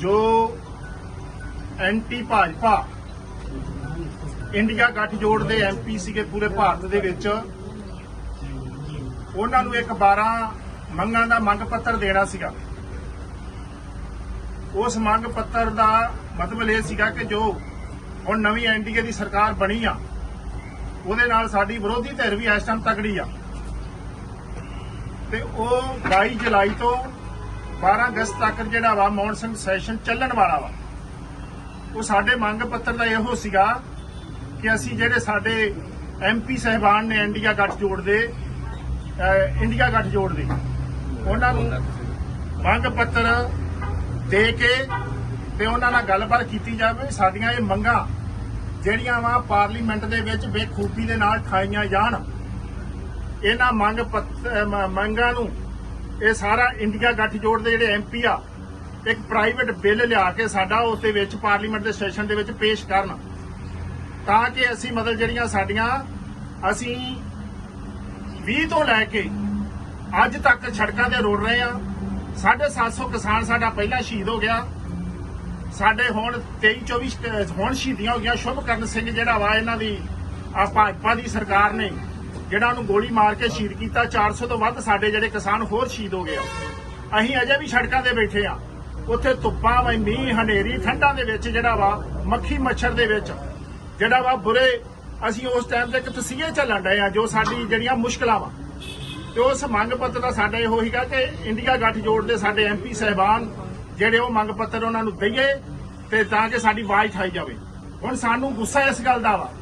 ਜੋ anti Bhajpa India ਗੱਠਜੋੜ ਦੇ ਐਮਪੀ ਸੀਗੇ ਪੂਰੇ ਭਾਰਤ ਦੇ ਵਿੱਚ, ਉਹਨਾਂ ਨੂੰ ਇੱਕ 12 ਮੰਗਾਂ ਦਾ ਮੰਗ ਪੱਤਰ ਦੇਣਾ ਸੀਗਾ। ਉਸ ਮੰਗ ਪੱਤਰ ਦਾ ਮਤਲਬ ਇਹ ਸੀਗਾ ਕਿ ਜੋ ਹੁਣ ਨਵੀਂ ਐਨਡੀਏ ਦੀ ਸਰਕਾਰ ਬਣੀ ਆ, ਉਹਦੇ ਨਾਲ ਸਾਡੀ ਵਿਰੋਧੀ ਧਿਰ ਵੀ ਇਸ ਟਾਈਮ ਤਕੜੀ ਆ। ਤੇ ਉਹ 22 ਜੁਲਾਈ ਤੋਂ 12 ਅਗਸਤ ਤੱਕ ਜਿਹੜਾ ਵਾ ਮੌਨਸੂਨ ਸੈਸ਼ਨ ਚੱਲਣ ਵਾਲਾ ਵਾ। ਉਹ ਸਾਡੇ ਮੰਗ ਪੱਤਰ ਦਾ ਇਹੋ ਸੀਗਾ ਕਿ ਅਸੀਂ ਜਿਹੜੇ ਸਾਡੇ ਐਮਪੀ ਸਹਿਬਾਨ ਨੇ ਇੰਡੀਆ ਗੱਠਜੋੜ ਦੇ ਅਹ, ਇੰਡੀਆ ਗੱਠਜੋੜ ਦੇ ਉਹਨਾਂ ਨੂੰ ਮੰਗ ਪੱਤਰ ਦੇ ਕੇ ਤੇ ਉਹਨਾਂ ਨਾਲ ਗੱਲਬਾਤ ਕੀਤੀ ਜਾਵੇ। ਸਾਡੀਆਂ ਇਹ ਮੰਗਾਂ ਜਿਹੜੀਆਂ ਵਾ ਪਾਰਲੀਮੈਂਟ ਦੇ ਵਿੱਚ ਬੇਖੂਬੀ ਦੇ ਨਾਲ ਖਾਈਆਂ ਜਾਣ। ਇਹਨਾਂ ਮੰਗ ਪੱਤ- ਮੰਗਾਂ ਨੂੰ ਇਹ ਸਾਰਾ ਇੰਡੀਆ ਗੱਠਜੋੜ ਦੇ ਜਿਹੜੇ ਐਮਪੀ ਆ, ਇੱਕ ਪ੍ਰਾਈਵੇਟ ਬਿੱਲ ਲਿਆ ਕੇ ਸਾਡਾ ਉਸ ਦੇ ਵਿੱਚ ਪਾਰਲੀਮੈਂਟ ਦੇ ਸੈਸ਼ਨ ਦੇ ਵਿੱਚ ਪੇਸ਼ ਕਰਨ। ਤਾਂ ਕਿ ਅਸੀਂ ਮਤਲਬ ਜਿਹੜੀਆਂ ਸਾਡੀਆਂ, ਅਸੀਂ 20 ਤੋਂ ਲੈ ਕੇ ਅੱਜ ਤੱਕ ਸੜਕਾਂ ਤੇ ਰੋੜ ਰਹੇ ਆ। 750 ਕਿਸਾਨ ਸਾਡਾ ਪਹਿਲਾਂ ਸ਼ਹੀਦ ਹੋ ਗਿਆ। ਸਾਡੇ ਹੁਣ 23 24 ਹੁਣ ਸ਼ਹੀਦੀਆਂ ਹੋ ਗਈਆਂ। ਸ਼ੁਭਕਰਨ ਸਿੰਘ ਜਿਹੜਾ ਵਾ, ਇਹਨਾਂ ਦੀ ਆ ਭਾਜਪਾ ਦੀ ਸਰਕਾਰ ਨੇ ਜਿਹੜਾ ਉਹਨੂੰ ਗੋਲੀ ਮਾਰ ਕੇ ਸ਼ਹੀਦ ਕੀਤਾ 400 ਤੋਂ ਵੱਧ ਸਾਡੇ ਜਿਹੜੇ ਕਿਸਾਨ ਹੋਰ ਸ਼ਹੀਦ ਹੋ ਗਏ ਆ। ਅਸੀਂ ਅਜੇ ਵੀ ਸੜਕਾਂ ਤੇ ਬੈਠੇ ਆ। ਉੱਥੇ ਧੁੱਪਾਂ ਵਾ ਮੀਂਹ, ਹਨੇਰੀ, ਠੰਡਾਂ ਦੇ ਵਿੱਚ ਜਿਹੜਾ ਵਾ, ਮੱਖੀ ਮੱਛਰ ਦੇ ਵਿੱਚ, ਜਿਹੜਾ ਵਾ ਬੁਰੇ, ਅਸੀਂ ਉਸ ਟਾਈਮ ਤੇ ਇੱਕ ਤਸੀਹੇ ਚੱਲਣ ਡਏ ਆ, ਜੋ ਸਾਡੀ ਜਿਹੜੀਆਂ ਮੁਸ਼ਕਲਾਂ ਵਾ। ਤੇ ਉਸ ਮੰਗ ਪੱਤਰ ਦਾ ਸਾਡਾ ਇਹੋ ਹੀਗਾ ਕਿ ਇੰਡੀਆ ਗੱਠਜੋੜ ਦੇ ਸਾਡੇ ਐਮਪੀ ਸਹਿਬਾਨ ਜਿਹੜੇ ਉਹ ਮੰਗ ਪੱਤਰ ਉਹਨਾਂ ਨੂੰ ਦਈਏ ਤੇ ਤਾਂ ਕਿ ਸਾਡੀ ਆਵਾਜ਼ ਠਾਈ ਜਾਵੇ। ਹੁਣ ਸਾਨੂੰ ਗੁੱਸਾ ਇਸ ਗੱਲ ਦਾ ਵਾ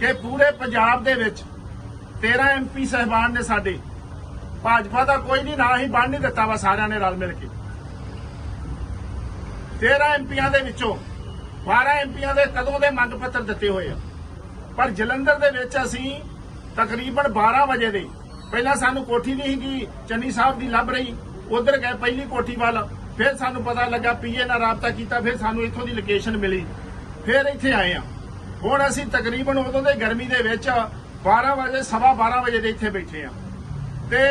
ਕਿ ਪੂਰੇ ਪੰਜਾਬ ਦੇ ਵਿੱਚ 13 ਐਮਪੀ ਸਹਿਬਾਨ ਨੇ ਸਾਡੇ। ਭਾਜਪਾ ਦਾ ਕੋਈ ਨਹੀਂ, ਨਾ ਹੀ ਬਣ ਨਹੀਂ ਦਿੱਤਾ ਵਾ ਸਾਰਿਆਂ ਨੇ ਰਲ ਮਿਲ ਕੇ। 13 ਐਮਪੀਆਂ ਦੇ ਵਿੱਚੋਂ 12 ਐਮਪੀਆਂ ਦੇ ਕਦੋਂ ਦੇ ਮੰਗ ਪੱਤਰ ਦਿੱਤੇ ਹੋਏ ਆ। ਪਰ ਜਲੰਧਰ ਦੇ ਵਿੱਚ ਅਸੀਂ ਤਕਰੀਬਨ 12 ਵਜੇ ਦੇ, ਪਹਿਲਾਂ ਸਾਨੂੰ ਕੋਠੀ ਨਹੀਂ ਸੀਗੀ, ਚੰਨੀ ਸਾਹਿਬ ਦੀ ਲੱਭ ਰਹੀ, ਉਧਰ ਗਏ ਪਹਿਲੀ ਕੋਠੀ ਵੱਲ, ਫਿਰ ਸਾਨੂੰ ਪਤਾ ਲੱਗਾ ਪੀਏ ਨਾਲ ਰਾਬਤਾ ਕੀਤਾ, ਫਿਰ ਸਾਨੂੰ ਇੱਥੋਂ ਦੀ ਲੋਕੇਸ਼ਨ ਮਿਲੀ, ਫਿਰ ਇੱਥੇ ਆਏ ਆ। ਹੁਣ ਅਸੀਂ ਤਕਰੀਬਨ ਉਦੋਂ ਦੇ ਗਰਮੀ ਦੇ ਵਿੱਚ 12 ਵਜੇ, ਸਵਾ 12 ਵਜੇ ਦੇ ਇੱਥੇ ਬੈਠੇ ਆ। ਤੇ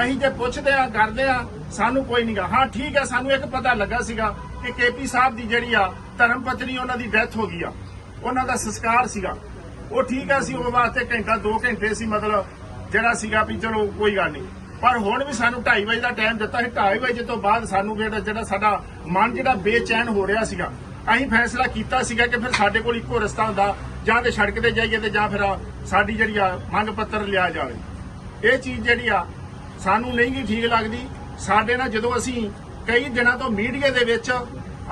ਅਸੀਂ ਜੇ ਪੁੱਛਦੇ ਆ, ਕਰਦੇ ਆ, ਸਾਨੂੰ ਕੋਈ ਨਹੀਂਗਾ ਹਾਂ, ਠੀਕ ਹੈ ਸਾਨੂੰ ਇੱਕ ਪਤਾ ਲੱਗਾ ਸੀਗਾ ਕਿ ਕੇਪੀ ਸਾਹਿਬ ਦੀ ਜਿਹੜੀ ਆ ਧਰਮ ਪਤਨੀ, ਉਹਨਾਂ ਦੀ ਡੈਥ ਹੋ ਗਈ ਆ। ਉਹਨਾਂ ਦਾ ਸੰਸਕਾਰ ਸੀਗਾ। ਉਹ ਠੀਕ ਆ ਸੀ, ਉਹ ਵਾਸਤੇ ਘੰਟਾ 2 ਘੰਟੇ ਸੀ, ਮਤਲਬ ਜਿਹੜਾ ਸੀਗਾ ਵੀ ਚਲੋ ਕੋਈ ਗੱਲ ਨਹੀਂ ਪਰ ਹੁਣ ਵੀ ਸਾਨੂੰ 2:30 ਵਜੇ ਦਾ ਟਾਈਮ ਦਿੱਤਾ ਸੀ। 2:30 ਵਜੇ ਤੋਂ ਬਾਅਦ ਸਾਨੂੰ ਜਿਹੜਾ ਜਿਹੜਾ ਸਾਡਾ ਮਨ ਜਿਹੜਾ ਬੇਚੈਨ ਹੋ ਰਿਹਾ ਸੀਗਾ, ਅਸੀਂ ਫੈਸਲਾ ਕੀਤਾ ਸੀਗਾ ਕਿ ਫਿਰ ਸਾਡੇ ਕੋਲ ਇੱਕੋ ਰਸਤਾ ਹੁੰਦਾ। ਜਾਂ ਤੇ ਸੜਕ ਤੇ ਜਾਈਏ ਤੇ ਜਾਂ ਫਿਰ ਸਾਡੀ ਜਿਹੜੀ ਆ ਮੰਗ ਪੱਤਰ ਲਿਆ ਜਾਵੇ। ਇਹ ਚੀਜ਼ ਜਿਹੜੀ ਆ ਸਾਨੂੰ ਨਹੀਂ ਗੀ ਠੀਕ ਲੱਗਦੀ। ਸਾਡੇ ਨਾਲ ਜਦੋਂ ਅਸੀਂ ਕਈ ਦਿਨਾਂ ਤੋਂ ਮੀਡੀਆ ਦੇ ਵਿੱਚ,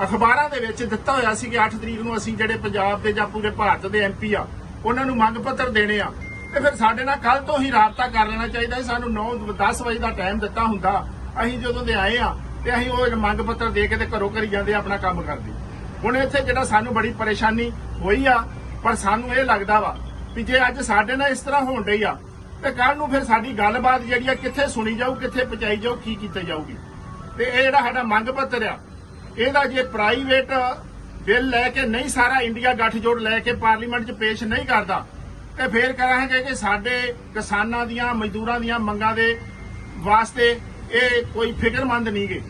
ਅਖਬਾਰਾਂ ਦੇ ਵਿੱਚ ਦਿੱਤਾ ਹੋਇਆ ਸੀ ਕਿ 8 ਤਰੀਕ ਨੂੰ ਅਸੀਂ ਜਿਹੜੇ ਪੰਜਾਬ ਦੇ ਜਾਂ ਪੂਰੇ ਭਾਰਤ ਦੇ ਐਮਪੀ ਆ, ਉਹਨਾਂ ਨੂੰ ਮੰਗ ਪੱਤਰ ਦੇਣੇ ਆ। ਤੇ ਫਿਰ ਸਾਡੇ ਨਾਲ ਕੱਲ ਤੋਂ ਹੀ ਰਾਬਤਾ ਕਰ ਲੈਣਾ ਚਾਹੀਦਾ ਸੀ। ਸਾਨੂੰ 9 10 ਵਜੇ ਦਾ ਟਾਈਮ ਦਿੱਤਾ ਹੁੰਦਾ। ਅਸੀਂ ਜਦੋਂ ਦੇ ਆਏ ਆ ਤੇ ਅਸੀਂ ਉਹ ਮੰਗ ਪੱਤਰ ਦੇ ਕੇ ਤੇ ਘਰੋਂ ਕਰੀ ਜਾਂਦੇ ਆਪਣਾ ਕੰਮ ਕਰਦੇ। ਹੁਣ ਇੱਥੇ ਜਿਹੜਾ ਸਾਨੂੰ ਬੜੀ ਪਰੇਸ਼ਾਨੀ ਹੋਈ ਆ ਪਰ ਸਾਨੂੰ ਇਹ ਲੱਗਦਾ ਵਾ ਵੀ ਜੇ ਅੱਜ ਸਾਡੇ ਨਾਲ ਇਸ ਤਰ੍ਹਾਂ ਹੋਣ ਡਈ ਆ, ਤੇ ਕੱਲ ਨੂੰ ਫਿਰ ਸਾਡੀ ਗੱਲਬਾਤ ਜਿਹੜੀ ਆ ਕਿੱਥੇ ਸੁਣੀ ਜਾਊ, ਕਿੱਥੇ ਪਹੁੰਚਾਈ ਜਾਊ, ਕੀ ਕੀਤਾ ਜਾਊਗੀ। ਤੇ ਇਹ ਜਿਹੜਾ ਸਾਡਾ ਮੰਗ ਪੱਤਰ ਆ, ਇਹਦਾ ਜੇ ਪ੍ਰਾਈਵੇਟ ਬਿੱਲ ਲੈ ਕੇ ਨਹੀਂ ਸਾਰਾ ਇੰਡੀਆ ਗੱਠਜੋੜ ਲੈ ਕੇ ਪਾਰਲੀਮੈਂਟ 'ਚ ਪੇਸ਼ ਨਹੀਂ ਕਰਦਾ, ਤੇ ਫੇਰ ਕਰਾਂਗੇ ਕਿ ਸਾਡੇ ਕਿਸਾਨਾਂ ਦੀਆਂ, ਮਜ਼ਦੂਰਾਂ ਦੀਆਂ ਮੰਗਾਂ ਦੇ ਵਾਸਤੇ ਇਹ ਕੋਈ ਫਿਕਰਮੰਦ ਨਹੀਂਗੇ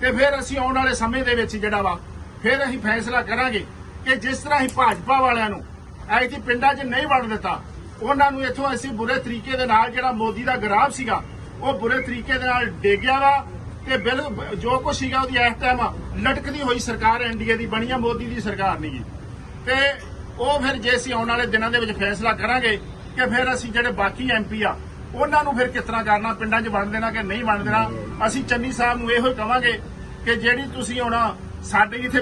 ਤੇ ਫਿਰ ਅਸੀਂ ਆਉਣ ਵਾਲੇ ਸਮੇਂ ਦੇ ਵਿੱਚ ਜਿਹੜਾ ਵਾ, ਫਿਰ ਅਸੀਂ ਫੈਸਲਾ ਕਰਾਂਗੇ ਕਿ ਜਿਸ ਤਰ੍ਹਾਂ ਹੀ ਭਾਜਪਾ ਵਾਲਿਆਂ ਨੂੰ ਐਤੀ ਪਿੰਡਾਂ 'ਚ ਨਹੀਂ ਵੜ ਦਿੱਤਾ। ਉਹਨਾਂ ਨੂੰ ਇੱਥੋਂ ਅਸੀਂ ਬੁਰੇ ਤਰੀਕੇ ਦੇ ਨਾਲ ਜਿਹੜਾ ਮੋਦੀ ਦਾ ਗਰਾਫ ਸੀਗਾ, ਉਹ ਬੁਰੇ ਤਰੀਕੇ ਦੇ ਨਾਲ ਡੇਗਿਆ ਵਾ ਤੇ ਬਿਲ ਜੋ ਕੁਛ ਸੀਗਾ ਉਹਦੀ ਇਸ ਟਾਈਮ ਲਟਕਦੀ ਹੋਈ ਸਰਕਾਰ ਐਨਡੀਏ ਦੀ ਬਣੀ ਆ ਮੋਦੀ ਦੀ ਸਰਕਾਰ ਨਹੀਂ ਜੀ ਤੇ ਉਹ ਫਿਰ ਜੇ ਅਸੀਂ ਆਉਣ ਵਾਲੇ ਦਿਨਾਂ ਦੇ ਵਿੱਚ ਫੈਸਲਾ ਕਰਾਂਗੇ ਕਿ ਫਿਰ ਅਸੀਂ ਜਿਹੜੇ ਬਾਕੀ ਐਮਪੀ ਆ, ਉਹਨਾਂ ਨੂੰ ਫਿਰ ਕਿਸ ਤਰ੍ਹਾਂ ਕਰਨਾ, ਪਿੰਡਾਂ 'ਚ ਵੰਡ ਦੇਣਾ ਕਿ ਨਹੀਂ ਵੰਡ ਦੇਣਾ, ਅਸੀਂ ਚੰਨੀ ਸਾਹਿਬ ਨੂੰ ਇਹੋ ਹੀ ਕਵਾਂਗੇ ਕਿ ਜਿਹੜੀ ਤੁਸੀਂ ਹੁਣ ਸਾਡੇ ਇੱਥੇ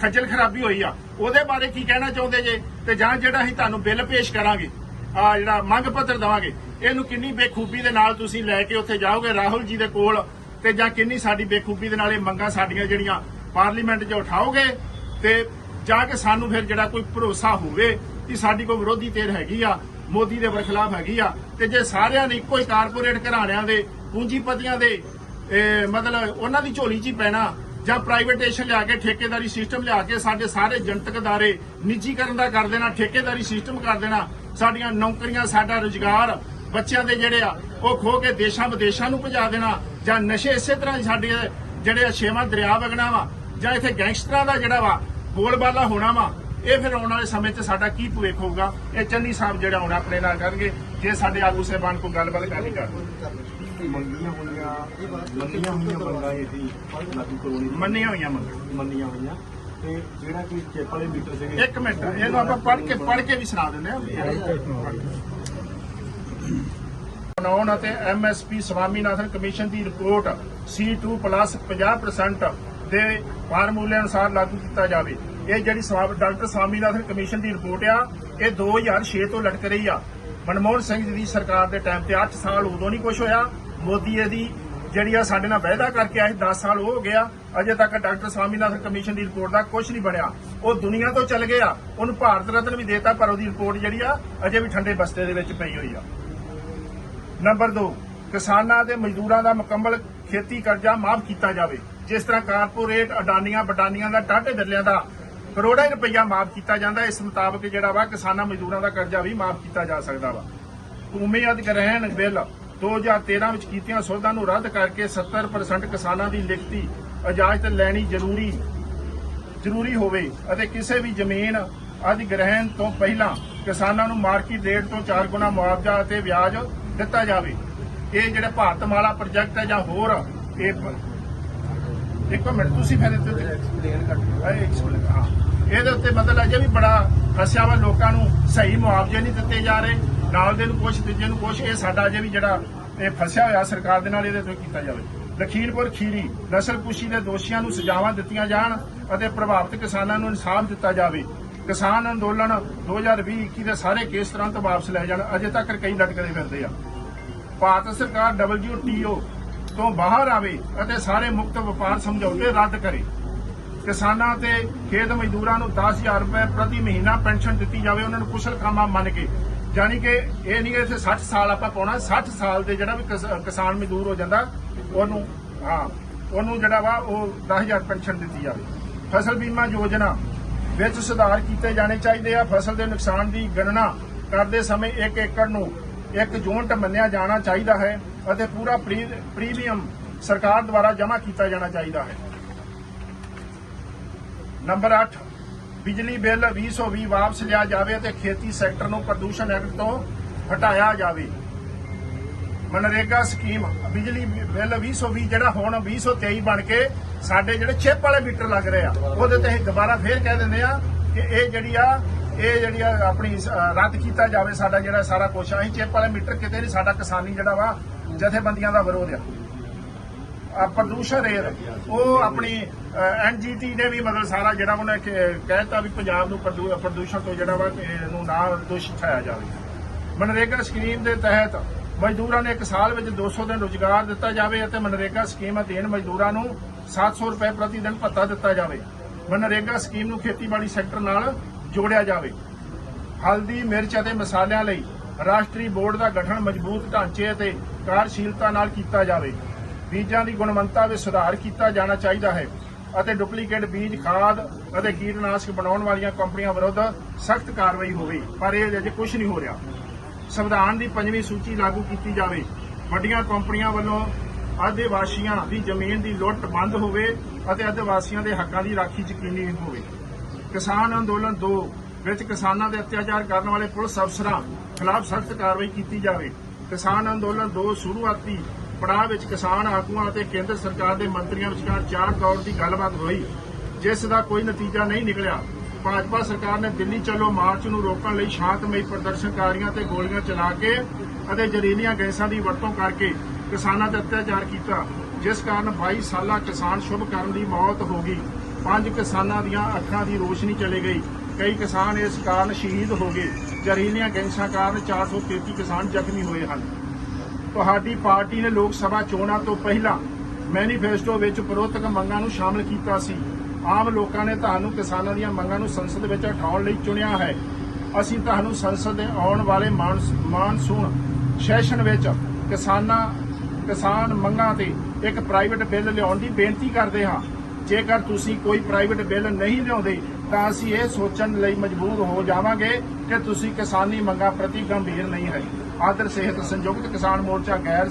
ਖੱਜਲ ਖਰਾਬੀ ਹੋਈ ਆ। ਉਹਦੇ ਬਾਰੇ ਕੀ ਕਹਿਣਾ ਚਾਹੁੰਦੇ ਜੇ? ਤੇ ਜਾਂ ਜਿਹੜਾ ਅਸੀਂ ਤੁਹਾਨੂੰ ਬਿੱਲ ਪੇਸ਼ ਕਰਾਂਗੇ, ਆ ਜਿਹੜਾ ਮੰਗ ਪੱਤਰ ਦਵਾਂਗੇ, ਇਹਨੂੰ ਕਿੰਨੀ ਬੇਖੂਬੀ ਦੇ ਨਾਲ ਤੁਸੀਂ ਲੈ ਕੇ ਉੱਥੇ ਜਾਓਗੇ ਰਾਹੁਲ ਜੀ ਦੇ ਕੋਲ? ਤੇ ਜਾਂ ਕਿੰਨੀ ਸਾਡੀ ਬੇਖੂਬੀ ਦੇ ਨਾਲ ਇਹ ਮੰਗਾਂ ਸਾਡੀਆਂ ਜਿਹੜੀਆਂ ਪਾਰਲੀਮੈਂਟ 'ਚ ਉਠਾਓਗੇ? ਤੇ ਜਾ ਕੇ ਸਾਨੂੰ ਫਿਰ ਜਿਹੜਾ ਕੋਈ ਭਰੋਸਾ ਹੋਵੇ ਕਿ ਸਾਡੀ ਕੋਈ ਵਿਰੋਧੀ ਧਿਰ ਹੈਗੀ ਆ, ਮੋਦੀ ਦੇ ਬਰਖਲਾਫ ਹੈਗੀ ਆ, ਤੇ ਜੇ ਸਾਰਿਆਂ ਨੇ ਇੱਕੋ ਹੀ ਕਾਰਪੋਰੇਟ ਘਰਾਣਿਆਂ ਦੇ, ਪੂੰਜੀਪਤੀਆਂ ਦੇ ਮਤਲਬ ਉਹਨਾਂ ਦੀ ਝੋਲੀ 'ਚ ਹੀ ਪੈਣਾ ਜਾਂ ਪ੍ਰਾਈਵੇਟੇਸ਼ਨ ਲਿਆ ਕੇ, ਠੇਕੇਦਾਰੀ ਸਿਸਟਮ ਲਿਆ ਕੇ ਸਾਡੇ ਸਾਰੇ ਜਨਤਕ ਅਦਾਰੇ ਨਿੱਜੀਕਰਨ ਦਾ ਕਰ ਦੇਣਾ, ਠੇਕੇਦਾਰੀ ਸਿਸਟਮ ਕਰ ਦੇਣਾ। ਸਾਡੀਆਂ ਨੌਕਰੀਆਂ, ਸਾਡਾ ਰੁਜ਼ਗਾਰ ਬੱਚਿਆਂ ਦੇ ਜਿਹੜੇ ਆ, ਉਹ ਖੋ ਕੇ ਦੇਸ਼ਾਂ ਵਿਦੇਸ਼ਾਂ ਨੂੰ ਭਜਾ ਦੇਣਾ ਜਾਂ ਨਸ਼ੇ ਇਸੇ ਤਰ੍ਹਾਂ ਸਾਡੇ ਜਿਹੜੇ ਆ ਛੇਵਾਂ ਦਰਿਆ ਵਗਣਾ ਵਾ ਜਾਂ ਇੱਥੇ ਗੈਂਗਸਟਰਾਂ ਦਾ ਜਿਹੜਾ ਵਾ ਬੋਲਬਾਲਾ ਹੋਣਾ ਵਾ, ਇਹ ਫਿਰ ਆਉਣ ਵਾਲੇ ਸਮੇਂ 'ਚ ਸਾਡਾ ਕੀ ਭਵਿੱਖ ਹੋਊਗਾ? ਇਹ ਚੰਨੀ ਸਾਹਿਬ ਜਿਹੜਾ ਹੁਣ ਆਪਣੇ ਨਾਲ ਕਰਨਗੇ, ਜੇ ਸਾਡੇ ਆਗੂ ਸਾਹਿਬਾਨ ਕੋਈ ਗੱਲਬਾਤ ਕਰਨੀ ਕਰਨ ਮੰਨੀਆਂ ਹੋਈਆਂ ਮੰਨੀਆਂ ਹੋਈਆਂ ਬੰਦਾ ਇਹਦੀ ਲਾਗੂ ਕਲੋਨੀ ਮੰਨੀਆਂ ਹੋਈਆਂ ਮੰਗਾਂ। ਮੰਨੀਆਂ ਹੋਈਆਂ। ਤੇ ਜਿਹੜਾ ਕਿ ਚਿੱਪ ਵਾਲੇ ਮੀਟਰ ਸੀਗੇ। ਇੱਕ ਮਿੰਟ ਇਹਨੂੰ ਆਪਾਂ ਪੜ੍ਹ ਕੇ ਪੜ੍ਹ ਕੇ ਵੀ ਸੁਣਾ ਦਿੰਦੇ ਹਾਂ। ਬਣਾਉਣ ਅਤੇ ਐਮਐਸਪੀ ਸਵਾਮੀਨਾਥਨ ਕਮਿਸ਼ਨ ਦੀ ਰਿਪੋਰਟ C2 ਪਲੱਸ 50% ਦੇ ਫਾਰਮੂਲੇ ਅਨੁਸਾਰ ਲਾਗੂ ਕੀਤਾ ਜਾਵੇ। ਇਹ ਜਿਹੜੀ ਡਾਕਟਰ ਸਵਾਮੀਨਾਥਨ ਕਮਿਸ਼ਨ ਦੀ ਰਿਪੋਰਟ ਆ ਇਹ 2006 ਤੋਂ ਲਟਕ ਰਹੀ ਆ। ਮਨਮੋਹਨ ਸਿੰਘ ਜੀ ਦੀ ਸਰਕਾਰ ਦੇ ਟਾਈਮ ਤੇ 8 ਸਾਲ ਉਦੋਂ ਨਹੀਂ ਕੁਝ ਹੋਇਆ। ਮੋਦੀ ਦੀ ਜਿਹੜੀ ਆ ਸਾਡੇ ਨਾਲ ਵਾਅਦਾ ਕਰਕੇ ਆਏ 10 ਸਾਲ ਉਹ ਹੋ ਗਿਆ, ਅਜੇ ਤੱਕ ਡਾਕਟਰ ਸਵਾਮੀਨਾਥਨ ਕਮਿਸ਼ਨ ਦੀ ਰਿਪੋਰਟ ਦਾ ਕੁਝ ਨਹੀਂ ਬਣਿਆ। ਉਹ ਦੁਨੀਆ ਤੋਂ ਚਲ ਗਿਆ, ਉਹਨੂੰ ਭਾਰਤ ਰਤਨ ਵੀ ਦੇਤਾ, ਪਰ ਉਹਦੀ ਰਿਪੋਰਟ ਜਿਹੜੀ ਆ ਅਜੇ ਵੀ ਠੰਡੇ ਬਸਤੇ ਦੇ ਵਿੱਚ ਪਈ ਹੋਈ ਆ। ਨੰਬਰ 2 ਕਿਸਾਨਾਂ ਤੇ ਮਜ਼ਦੂਰਾਂ ਦਾ ਮੁਕੰਮਲ ਖੇਤੀ ਕਰਜ਼ਾ ਮਾਫ ਕੀਤਾ ਜਾਵੇ। ਜਿਸ ਤਰ੍ਹਾਂ ਕਾਰਪੋਰੇਟ ਅਡਾਨੀਆਂ ਬਟਾਨੀਆਂ ਦਾ ਟਾਟੇ ਬਿਰਲਿਆਂ ਦਾ ਕਰੋੜਾਂ ਰੁਪਈਆ ਮਾਫ ਕੀਤਾ ਜਾਂਦਾ, ਇਸ ਮੁਤਾਬਕ ਜਿਹੜਾ ਵਾ ਕਿਸਾਨਾਂ ਮਜ਼ਦੂਰਾਂ ਦਾ ਕਰਜ਼ਾ ਵੀ ਮਾਫ ਕੀਤਾ ਜਾ ਸਕਦਾ ਵਾ। ਭੂਮੀ ਅਧਿਗ੍ਰਹਿਣ ਬਿੱਲ 2013 ਵਿੱਚ ਕੀਤੀਆਂ ਸੋਧਾਂ ਨੂੰ ਰੱਦ ਕਰਕੇ 70% ਕਿਸਾਨਾਂ ਦੀ ਲਿਖਤੀ ਇਜਾਜ਼ਤ ਲੈਣੀ ਜ਼ਰੂਰੀ ਜ਼ਰੂਰੀ ਹੋਵੇ ਅਤੇ ਕਿਸੇ ਵੀ ਜ਼ਮੀਨ ਅਧਿਗ੍ਰਹਿਣ ਤੋਂ ਪਹਿਲਾਂ ਕਿਸਾਨਾਂ ਨੂੰ ਮਾਰਕੀਟ ਰੇਟ ਤੋਂ 4 ਗੁਣਾ ਮੁਆਵਜ਼ਾ ਅਤੇ ਵਿਆਜ ਦਿੱਤਾ ਜਾਵੇ। ਇਹ ਜਿਹੜਾ ਭਾਰਤਮਾਲਾ ਪ੍ਰੋਜੈਕਟ ਹੈ ਜਾਂ ਹੋਰ ਇਹ ਇੱਕ ਮਿੰਟ ਤੁਸੀਂ ਫਿਰ ਇੱਥੇ ਐਕਸਪਲੇਨ ਕਰ ਇਹ explain- ਹਾਂ। ਇਹਦੇ ਉੱਤੇ ਮਤਲਬ ਅਜੇ ਵੀ ਬੜਾ ਫਸਿਆ ਵਾ ਲੋਕਾਂ ਨੂੰ ਸਹੀ ਮੁਆਵਜ਼ੇ ਨਹੀਂ ਦਿੱਤੇ ਜਾ ਰਹੇ। ਨਾਲ ਦੇ ਨੂੰ ਕੁਛ ਦੂਜੇ ਨੂੰ ਕੁਛ ਇਹ ਸਾਡਾ ਅਜੇ ਵੀ ਜਿਹੜਾ ਇਹ ਫਸਿਆ ਹੋਇਆ ਸਰਕਾਰ ਦੇ ਨਾਲ ਇਹਦੇ ਤੋਂ ਕੀਤਾ ਜਾਵੇ। ਲਖੀਮਪੁਰ ਖੀਰੀ, ਨਸਲਕੁਸ਼ੀ ਦੇ ਦੋਸ਼ੀਆਂ ਨੂੰ ਸਜ਼ਾਵਾਂ ਦਿੱਤੀਆਂ ਜਾਣ ਅਤੇ ਪ੍ਰਭਾਵਿਤ ਕਿਸਾਨਾਂ ਨੂੰ ਇਨਸਾਫ ਦਿੱਤਾ ਜਾਵੇ। ਕਿਸਾਨ ਅੰਦੋਲਨ 2020-21 ਦੇ ਸਾਰੇ ਕੇਸ ਤੁਰੰਤ ਵਾਪਸ ਲੈ ਜਾਣ, ਅਜੇ ਤੱਕ ਕਈ ਲਟਕਦੇ ਫਿਰਦੇ ਆ। ਭਾਰਤ ਸਰਕਾਰ WTO ਤੋਂ ਬਾਹਰ ਆਵੇ ਅਤੇ ਸਾਰੇ ਮੁਕਤ ਵਪਾਰ ਸਮਝੌਤੇ ਰੱਦ ਕਰੇ। ਕਿਸਾਨਾਂ ਤੇ ਖੇਤ ਮਜ਼ਦੂਰਾਂ ਨੂੰ 10000 ਰੁਪਏ ਪ੍ਰਤੀ ਮਹੀਨਾ ਪੈਨਸ਼ਨ ਦਿੱਤੀ ਜਾਵੇ, ਉਹਨਾਂ ਨੂੰ ਕੁਸ਼ਲ ਕਾਮਾ ਮੰਨ ਕੇ ਯਾਨੀ ਕਿ ਇਹ ਨਹੀਂ ਕਿ ਇੱਥੇ 60 ਸਾਲ ਆਪਾਂ ਪਾਉਣਾ 60 ਸਾਲ ਦੇ ਜਿਹੜਾ ਵੀ ਕਿਸਾਨ ਮਜ਼ਦੂਰ ਹੋ ਜਾਂਦਾ, ਉਹਨੂੰ, ਹਾਂ, ਉਹਨੂੰ ਜਿਹੜਾ ਵਾ ਉਹ 10000 ਪੈਨਸ਼ਨ ਦਿੱਤੀ ਜਾਵੇ। ਫਸਲ ਬੀਮਾ ਯੋਜਨਾ ਵਿੱਚ ਸੁਧਾਰ ਕੀਤੇ ਜਾਣੇ ਚਾਹੀਦੇ ਆ, ਫਸਲ ਦੇ ਨੁਕਸਾਨ ਦੀ ਗਣਨਾ ਕਰਦੇ ਸਮੇਂ 1 ਏਕੜ ਨੂੰ ਇੱਕ ਯੂਨਿਟ ਮੰਨਿਆ ਜਾਣਾ ਚਾਹੀਦਾ ਹੈ ਅਤੇ ਪੂਰਾ ਪ੍ਰੀਮੀਅਮ ਸਰਕਾਰ ਦੁਆਰਾ ਜਮ੍ਹਾਂ ਕੀਤਾ ਜਾਣਾ ਚਾਹੀਦਾ ਹੈ। ਨੰਬਰ 8 ਬਿਜਲੀ ਬਿੱਲ 2020 ਵਾਪਸ ਲਿਆ ਜਾਵੇ ਅਤੇ ਖੇਤੀ ਸੈਕਟਰ ਨੂੰ ਪ੍ਰਦੂਸ਼ਣ ਐਕਟ ਤੋਂ ਹਟਾਇਆ ਜਾਵੇ। ਮਨਰੇਗਾ ਸਕੀਮ, ਬਿਜਲੀ ਬਿੱਲ 2020 ਜਿਹੜਾ ਹੁਣ 2023 ਬਣ ਕੇ ਸਾਡੇ ਜਿਹੜੇ ਚਿੱਪ ਵਾਲੇ ਮੀਟਰ ਲੱਗ ਰਹੇ ਆ, ਉਹਦੇ ਤੇ ਅਸੀਂ ਦੁਬਾਰਾ ਫੇਰ ਕਹਿ ਦਿੰਦੇ ਆ ਕਿ ਇਹ ਜਿਹੜੀ ਆ, ਇਹ ਜਿਹੜੀ ਆ ਆਪਣੀ ਰੱਦ ਕੀਤਾ ਜਾਵੇ ਸਾਡਾ ਜਿਹੜਾ ਸਾਰਾ ਕੁਛ ਅਸੀਂ ਚਿੱਪ ਵਾਲੇ ਮੀਟਰ ਕਿਤੇ ਨਹੀਂ, ਸਾਡਾ ਕਿਸਾਨੀ ਜਿਹੜਾ ਵਾ ਜਥੇਬੰਦੀਆਂ ਦਾ ਵਿਰੋਧ ਆ। ਪ੍ਰਦੂਸ਼ਣ ਰੇਲ ਉਹ ਆਪਣੀ ਐਨਜੀਟੀ ਨੇ ਵੀ ਮਤਲਬ ਸਾਰਾ ਜਿਹੜਾ ਉਹਨੇ ਕਿ- ਕਹਿਤਾ ਵੀ ਪੰਜਾਬ ਨੂੰ ਪ੍ਰਦੂ- ਪ੍ਰਦੂਸ਼ਣ ਤੋਂ ਜਿਹੜਾ ਵਾ ਇਹਨੂੰ ਨਾ ਦੋਸ਼ਿਤ ਠਾਇਆ ਜਾਵੇ। ਮਨਰੇਗਾ ਸਕੀਮ ਦੇ ਤਹਿਤ ਮਜ਼ਦੂਰਾਂ ਨੇ ਇੱਕ ਸਾਲ ਵਿੱਚ 200 ਦਿਨ ਰੁਜ਼ਗਾਰ ਦਿੱਤਾ ਜਾਵੇ ਅਤੇ ਮਨਰੇਗਾ ਸਕੀਮ ਅਧੀਨ ਮਜ਼ਦੂਰਾਂ ਨੂੰ 700 ਰੁਪਏ ਪ੍ਰਤੀ ਦਿਨ ਭੱਤਾ ਦਿੱਤਾ ਜਾਵੇ। ਮਨਰੇਗਾ ਸਕੀਮ ਨੂੰ ਖੇਤੀਬਾੜੀ ਸੈਕਟਰ ਨਾਲ ਜੋੜਿਆ ਜਾਵੇ। ਹਲਦੀ, ਮਿਰਚ ਅਤੇ ਮਸਾਲਿਆਂ ਲਈ ਰਾਸ਼ਟਰੀ ਬੋਰਡ ਦਾ ਗਠਨ ਮਜ਼ਬੂਤ ਢਾਂਚੇ ਅਤੇ ਕਾਰਜਸ਼ੀਲਤਾ ਨਾਲ ਕੀਤਾ ਜਾਵੇ। ਬੀਜਾਂ ਦੀ ਗੁਣਵੱਤਾ ਵਿੱਚ ਸੁਧਾਰ ਕੀਤਾ ਜਾਣਾ ਚਾਹੀਦਾ ਹੈ ਅਤੇ ਡੁਪਲੀਕੇਟ ਬੀਜ, ਖਾਦ ਅਤੇ ਕੀਟਨਾਸ਼ਕ ਬਣਾਉਣ ਵਾਲੀਆਂ ਕੰਪਨੀਆਂ ਵਿਰੁੱਧ ਸਖਤ ਕਾਰਵਾਈ ਹੋਵੇ, ਪਰ ਇਹ ਅਜੇ ਕੁਝ ਨਹੀਂ ਹੋ ਰਿਹਾ। ਸੰਵਿਧਾਨ ਦੀ ਪੰਜਵੀਂ ਸੂਚੀ ਲਾਗੂ ਕੀਤੀ ਜਾਵੇ। ਵੱਡੀਆਂ ਕੰਪਨੀਆਂ ਵੱਲੋਂ ਆਦਿਵਾਸੀਆਂ ਦੀ ਜ਼ਮੀਨ ਦੀ ਲੁੱਟ ਬੰਦ ਹੋਵੇ ਅਤੇ ਆਦਿਵਾਸੀਆਂ ਦੇ ਹੱਕਾਂ ਦੀ ਰਾਖੀ ਯਕੀਨੀ ਹੋਵੇ। ਕਿਸਾਨ ਅੰਦੋਲਨ 2 ਵਿੱਚ ਕਿਸਾਨਾਂ ਦੇ ਅਤਿਆਚਾਰ ਕਰਨ ਵਾਲੇ ਪੁਲਿਸ ਅਫਸਰਾਂ ਖਿਲਾਫ ਸਖਤ ਕਾਰਵਾਈ ਕੀਤੀ ਜਾਵੇ। ਕਿਸਾਨ ਅੰਦੋਲਨ 2 ਸ਼ੁਰੂਆਤੀ ਪੜਾਅ ਵਿੱਚ ਕਿਸਾਨ ਆਗੂਆਂ ਅਤੇ ਕੇਂਦਰ ਸਰਕਾਰ ਦੇ ਮੰਤਰੀਆਂ ਵਿਚਕਾਰ ਚਾਰ ਦੌਰ ਦੀ ਗੱਲਬਾਤ ਹੋਈ, ਜਿਸ ਦਾ ਕੋਈ ਨਤੀਜਾ ਨਹੀਂ ਨਿਕਲਿਆ। ਭਾਜਪਾ ਸਰਕਾਰ ਨੇ ਦਿੱਲੀ ਚਲੋ ਮਾਰਚ ਨੂੰ ਰੋਕਣ ਲਈ ਸ਼ਾਂਤਮਈ ਪ੍ਰਦਰਸ਼ਨਕਾਰੀਆਂ ਤੇ ਗੋਲੀਆਂ ਚਲਾ ਕੇ ਅਤੇ ਜ਼ਹਿਰੀਲੀਆਂ ਗੈਸਾਂ ਦੀ ਵਰਤੋਂ ਕਰਕੇ ਕਿਸਾਨਾਂ ਤੇ ਅਤਿਆਚਾਰ ਕੀਤਾ, ਜਿਸ ਕਾਰਨ 22 ਸਾਲਾ ਕਿਸਾਨ ਸ਼ੁਭ ਕਰਨ ਦੀ ਮੌਤ ਹੋ ਗਈ। ਪੰਜ ਕਿਸਾਨਾਂ ਦੀਆਂ ਅੱਖਾਂ ਦੀ ਰੋਸ਼ਨੀ ਚਲੇ ਗਈ। ਕਈ ਕਿਸਾਨ ਇਸ ਕਾਰਨ ਸ਼ਹੀਦ ਹੋ ਗਏ। ਜ਼ਹਿਰੀਲੀਆਂ ਗੈਸਾਂ ਕਾਰਨ 433 ਕਿਸਾਨ ਜ਼ਖਮੀ ਹੋਏ ਹਨ। ਤੁਹਾਡੀ ਪਾਰਟੀ ਨੇ ਲੋਕ ਸਭਾ ਚੋਣਾਂ ਤੋਂ ਪਹਿਲਾਂ ਮੈਨੀਫੈਸਟੋ ਵਿੱਚ ਉਪਰੋਕਤ ਮੰਗਾਂ ਨੂੰ ਸ਼ਾਮਲ ਕੀਤਾ ਸੀ। ਆਮ ਲੋਕਾਂ ਨੇ ਤੁਹਾਨੂੰ ਕਿਸਾਨਾਂ ਦੀਆਂ ਮੰਗਾਂ ਨੂੰ ਸੰਸਦ ਵਿੱਚ ਉਠਾਉਣ ਲਈ ਚੁਣਿਆ ਹੈ। ਅਸੀਂ ਤੁਹਾਨੂੰ ਸੰਸਦ ਦੇ ਆਉਣ ਵਾਲੇ ਮਾਨਸੂਨ ਸੈਸ਼ਨ ਵਿੱਚ ਕਿਸਾਨਾਂ ਕਿਸਾਨ ਮੰਗਾਂ ਤੇ ਇੱਕ ਪ੍ਰਾਈਵੇਟ ਬਿੱਲ ਲਿਆਉਣ ਦੀ ਬੇਨਤੀ ਕਰਦੇ ਹਾਂ। ਜੇਕਰ ਤੁਸੀਂ ਕੋਈ ਪ੍ਰਾਈਵੇਟ ਬਿੱਲ ਨਹੀਂ ਲਿਆਉਂਦੇ, ਤਾਂ ਅਸੀਂ ਇਹ ਸੋਚਣ ਲਈ ਮਜਬੂਰ ਹੋ ਜਾਵਾਂਗੇ ਕਿ ਤੁਸੀਂ ਕਿਸਾਨੀ ਮੰਗਾਂ ਪ੍ਰਤੀ ਗੰਭੀਰ ਨਹੀਂ ਹੈ ਆਦਰ ਸਿਹਤ ਸੰਯੁਕਤ ਕਿਸਾਨ ਮੋਰਚਾ ਗੈਰ